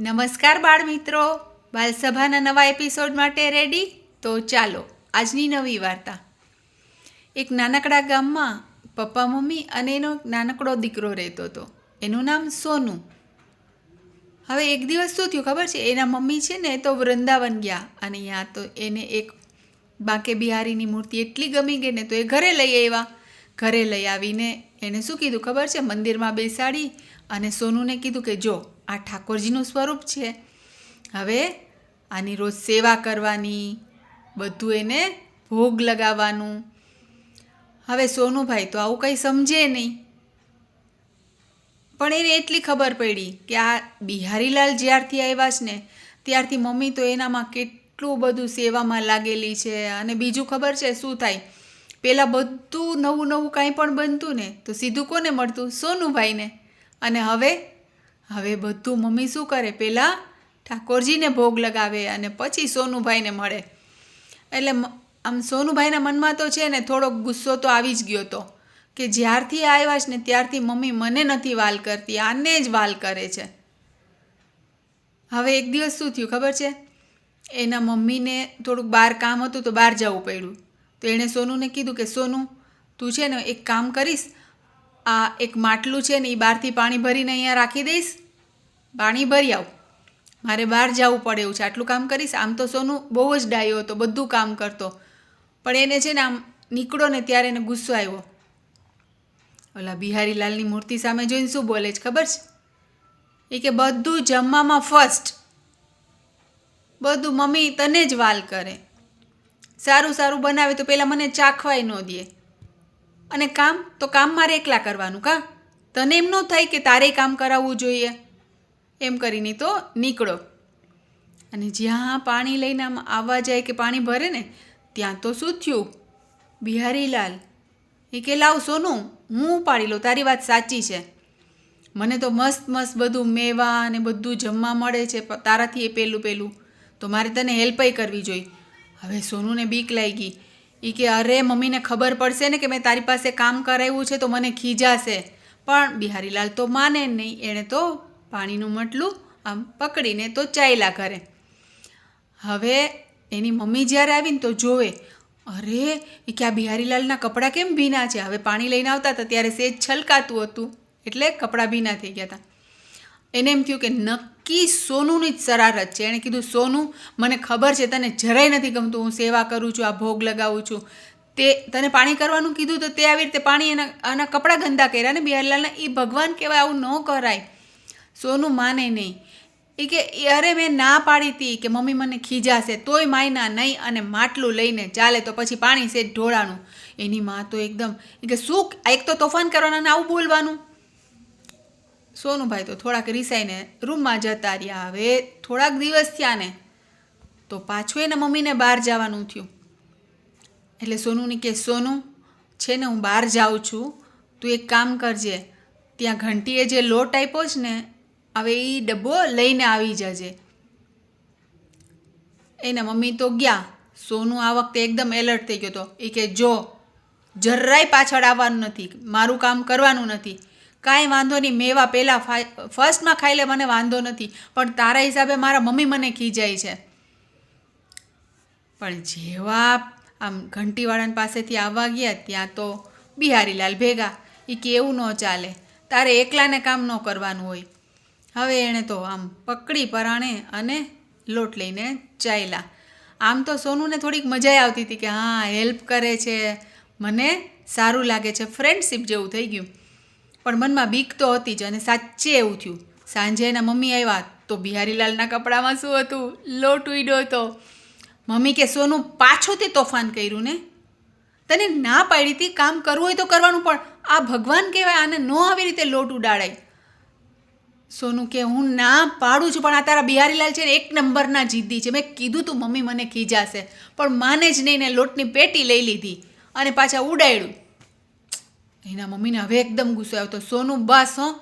નમસ્કાર બાળ મિત્રો બાલસભાના નવા એપિસોડ માટે રેડી? તો ચાલો, આજની નવી વાર્તા. એક નાનકડા ગામમાં પપ્પા, મમ્મી અને એનો નાનકડો દીકરો રહેતો હતો. એનું નામ સોનું. હવે એક દિવસ શું થયું ખબર છે? એના મમ્મી છે ને તો વૃંદાવન ગયા અને ત્યાં તો એને એક બાંકે બિહારીની મૂર્તિ એટલી ગમી ગઈ ને તો એ ઘરે લઈ આવ્યા. ઘરે લઈ આવીને એણે શું કીધું ખબર છે? મંદિરમાં બેસાડી અને સોનુને કીધું કે જો આ ઠાકોરજીનું સ્વરૂપ છે. હવે આની રોજ સેવા કરવાની, બધું એને ભોગ લગાવવાનું. હવે સોનુભાઈ તો આવું કંઈ સમજે નહીં. પણ એને એટલી ખબર પડી કે આ બિહારીલાલ જ્યારથી આવ્યા છે ને, ત્યારથી મમ્મી તો એનામાં કેટલું બધું સેવામાં લાગેલી છે અને બીજું ખબર છે શું થાય? પહેલાં બધું નવું નવું કાંઈ પણ બનતું ને, તો સીધું કોને મળતું? સોનુભાઈને. અને હવે હવે બધું મમ્મી શું કરે? પહેલાં ઠાકોરજીને ભોગ લગાવે અને પછી સોનુભાઈને મળે. એટલે આમ સોનુભાઈના મનમાં તો છે ને થોડોક ગુસ્સો તો આવી જ ગયો હતો કે જ્યારથી આવ્યા છે ને ત્યારથી મમ્મી મને નથી વાલ કરતી, આને જ વાલ કરે છે. હવે એક દિવસ શું થયું ખબર છે? એના મમ્મીને થોડુંક બહાર કામ હતું તો બહાર જવું પડ્યું. તો એણે સોનુને કીધું કે, સોનુ, તું છે ને એક કામ કરીશ, આ એક માટલું છે ને એ બહારથી પાણી ભરીને અહીંયા રાખી દઈશ પાણી ભરી આવ. મારે બહાર જવું પડે એવું છે. આટલું કામ કરીશ. આમ તો સોનું બહુ જ ડાયો હતો. બધું કામ કરતો. પણ એને છે ને આમ નીકળો ને ત્યારે એને ગુસ્સો આવ્યો. ઓલા બિહારીલાલની મૂર્તિ સામે જોઈને શું બોલે છે ખબર છે? એ કે બધું જમવામાં ફર્સ્ટ બધું મમ્મી તને જ વાલ કરે. સારું સારું બનાવે તો પહેલાં મને ચાખવાય ન દે. અને કામ તો કામ મારે એકલા કરવાનું કા? તને એમ ન થાય કે તારે કામ કરાવવું જોઈએ? એમ કરીને તો નીકળો. અને જ્યાં પાણી લઈને આમ આવવા જાય કે પાણી ભરે ને, ત્યાં તો શું થયું બિહારીલાલ, એ કે લાવ સોનું, હું ઉપાડી લઉં, તારી વાત સાચી છે. મને તો મસ્ત મસ્ત બધું મેવા અને બધું જમવા મળે છે તારાથી એ પહેલું પહેલું તો મારે તને હેલ્પય કરવી જોઈ. હવે સોનુને બીક લાગી. એ કે, અરે, મમ્મીને ખબર પડશે ને કે મેં તારી પાસે કામ કરાવ્યું છે, તો મને ખીજાશે. પણ બિહારીલાલ તો માને નહીં, એણે તો પાણીનું મટલું આમ પકડીને તો ચાલ્યા ઘરે. હવે એની મમ્મી જ્યારે આવીને તો જોવે, અરે, એ કે બિહારીલાલના કપડાં કેમ ભીના છે? હવે પાણી લઈને આવતા હતા ત્યારે સેજ છલકાતું હતું. એટલે કપડાં ભીના થઈ ગયા હતા. એને એમ થયું કે નક્કી સોનુની જ શરારત છે. એણે કીધું, સોનું, મને ખબર છે, તને જરાય નથી ગમતું. હું સેવા કરું છું, આ ભોગ લગાવું છું. તે, તને પાણી કરવાનું કીધું તો તે આવી રીતે પાણી એના, આના કપડાં ગંદા કર્યા ને બિહારીલાલના? એ ભગવાન કહેવાય, આવું ન કરાય. સોનું માને નહીં. એ કે "એ અરે મેં ના પાડી હતી કે મમ્મી મને ખીજાશે, તોય માયના નહીં અને માટલું લઈને ચાલે તો પછી પાણી છે ઢોળાનું એની માં તો એકદમ એ કે શું એક તો તોફાન કરવાના આવું બોલવાનું. સોનુભાઈ તો થોડાક રિસાઈને રૂમમાં જતા રહ્યા. હવે થોડાક દિવસ થયા ને, તો પાછું એને મમ્મીને બહાર જવાનું થયું. એટલે સોનુની કે, સોનું, છે ને હું બહાર જાઉં છું. તું એક કામ કરજે. ત્યાં ઘંટીએ જે લોટ આપ્યો છે ને હવે એ ડબ્બો લઈને આવી જજે. એના મમ્મી તો ગયા. સોનું આ વખતે એકદમ એલર્ટ થઈ ગયો હતો એ કે, જો, જરાય પાછળ આવવાનું નથી. મારું કામ કરવાનું નથી. કાંઈ વાંધો નહીં, મેવા પહેલાં ફર્સ્ટમાં ખાઈ લે, મને વાંધો નથી. પણ તારા હિસાબે મારા મમ્મી મને ખીજાય છે. પણ જેવા આમ ઘંટીવાળાની પાસેથી આવવા ગયા, ત્યાં તો બિહારીલાલ ભેગા. એ કે, એવું ન ચાલે. તારે એકલાને કામ ન કરવાનું હોય. હવે એણે તો આમ પકડી પરાણે અને લોટ લઈને ચાલ્યા. આમ તો સોનુને થોડીક મજા આવતી હતી કે હા હેલ્પ કરે છે. મને સારું લાગે છે. ફ્રેન્ડશિપ જેવું થઈ ગયું. પણ મનમાં બીક તો હતી જ અને સાચે એવું થયું. સાંજે એના મમ્મી આવ્યા તો બિહારીલાલના કપડામાં શું હતું? લોટ ઉડ્યો હતો. મમ્મી કે, સોનું, પાછું તે તોફાન કર્યું ને? તને ના પાડી હતી? કામ કરવું હોય તો કરવાનું પણ. આ ભગવાન કહેવાય, આને ન આવી રીતે લોટ ઉડાડાય. સોનું કે હું ના પાડું છું, પણ આ તારા બિહારીલાલ છે ને એક નંબરના જીદ્દી છે. મેં કીધું તું મમ્મી મને ખીજાશે, પણ માને જ નહીં ને લોટની પેટી લઈ લીધી અને પાછા ઉડાડ્યું. એના મમ્મીને હવે એકદમ ગુસ્સો આવ્યો. તો સોનું બસ, હો.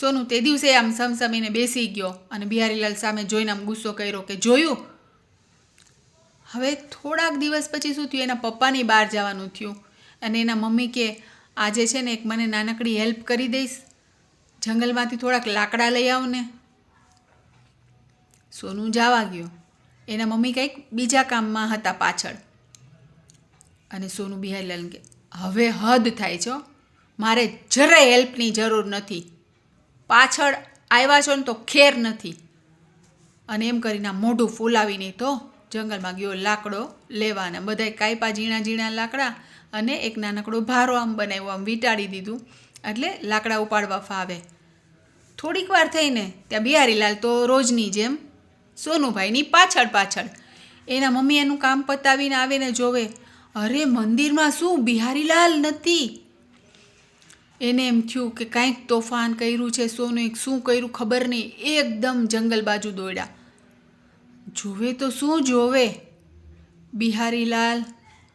સોનું તે દિવસે આમ સમસમીને બેસી ગયો અને બિહારીલાલ સામે જોઈને આમ ગુસ્સો કર્યો કે જોયું? હવે થોડાક દિવસ પછી શું થયું? એના પપ્પાની બહાર જવાનું થયું. અને એના મમ્મી કે, આજે છે ને એક મને નાનકડી હેલ્પ કરી દઈશ. જંગલમાંથી થોડાક લાકડા લઈ આવ ને. સોનું જવા ગયો. એના મમ્મી કંઈક બીજા કામમાં હતા પાછળ. અને સોનું બિહારીલાલ કે, હવે હદ થાય છો મારે જરાય હેલ્પની જરૂર નથી. પાછળ આવ્યા છો ને તો ખેર નથી. અને એમ કરીને મોઢું ફૂલાવીને તો જંગલમાં ગયો લાકડો લેવા અને બધાય કાયપા ઝીણા ઝીણા લાકડા અને એક નાનકડો ભારો આમ બનાવ્યો, આમ વીંટાળી દીધું. એટલે લાકડા ઉપાડવા ફાવે થોડીક વાર થઈને ત્યાં બિહારીલાલ તો રોજની જેમ સોનુભાઈની પાછળ પાછળ. એના મમ્મી એનું કામ પતાવીને આવીને જોવે, અરે, મંદિરમાં શું બિહારીલાલ નથી? એને એમ થયું કે કાંઈક તોફાન કર્યું છે સોનું શું કર્યું ખબર નહીં, એકદમ જંગલ બાજુ દોડ્યા. જોવે તો શું જોવે? બિહારીલાલ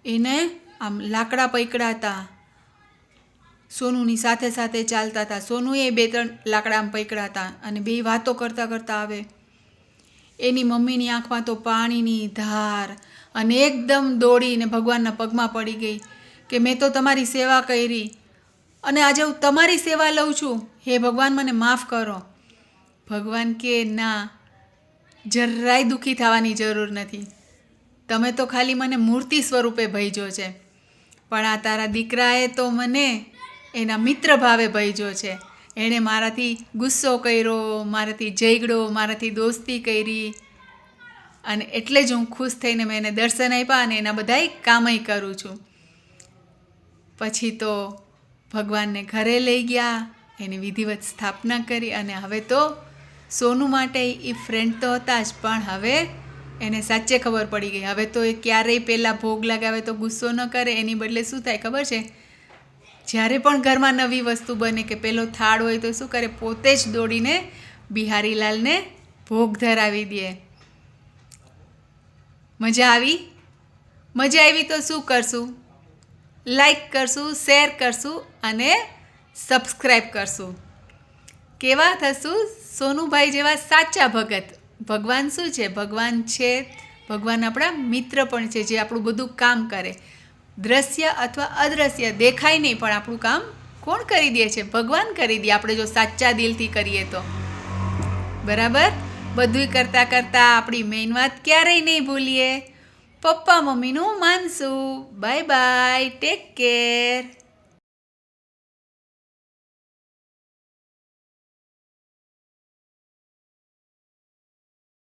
એને આમ લાકડા પકડાતા સોનુની સાથે સાથે ચાલતા હતા. સોનુએ બે ત્રણ લાકડામાં પકડ્યા હતા અને બે વાતો કરતાં કરતાં આવે. એની મમ્મીની આંખમાં તો પાણીની ધાર અને એકદમ દોડીને ભગવાનના પગમાં પડી ગઈ કે મેં તો તમારી સેવા કરી અને આજે હું તમારી સેવા લઉં છું. હે ભગવાન, મને માફ કરો. ભગવાન કે ના, જરાય દુઃખી થવાની જરૂર નથી. તમે તો ખાલી મને મૂર્તિ સ્વરૂપે ભયજો છે. પણ આ તારા દીકરાએ તો મને એના મિત્ર ભાવે ભયજો છે. એણે મારાથી ગુસ્સો કર્યો, મારાથી ઝઘડો, મારાથી દોસ્તી કરી અને એટલે જ હું ખુશ થઈને મેં એને દર્શન આપ્યા અને એના બધાય કામય કરું છું. પછી તો ભગવાનને ઘરે લઈ ગયા, એની વિધિવત સ્થાપના કરી અને હવે તો સોનું માટે એ ફ્રેન્ડ તો હતા જ, પણ હવે એને સાચે ખબર પડી ગઈ. હવે તો એ ક્યારેય પહેલાં ભોગ લગાવે તો ગુસ્સો ન કરે. એની બદલે શું થાય ખબર છે? જ્યારે પણ ઘરમાં નવી વસ્તુ બને કે પેલો થાળ હોય તો શું કરે? પોતે જ દોડીને બિહારીલાલને ભોગ ધરાવી દે. મજા આવી? મજા આવી તો શું કરશું? લાઈક કરશું શેર કરશું અને સબસ્ક્રાઈબ કરશું. કેવા થશું? સોનુભાઈ જેવા સાચા ભગત. ભગવાન શું છે? ભગવાન છે, ભગવાન આપણા મિત્ર પણ છે, જે આપણું બધું કામ કરે. દ્રશ્ય અથવા અદ્રશ્ય દેખાય નહીં, પણ આપણું કામ કોણ કરી દે છે? ભગવાન કરી દે. આપણે જો સાચા દિલથી કરીએ તો. બરાબર? બધુંય કરતાં કરતાં આપણી મેઇન વાત ક્યારેય નહીં ભૂલીએ. પપ્પા મમ્મીનું માનશું. Bye bye take care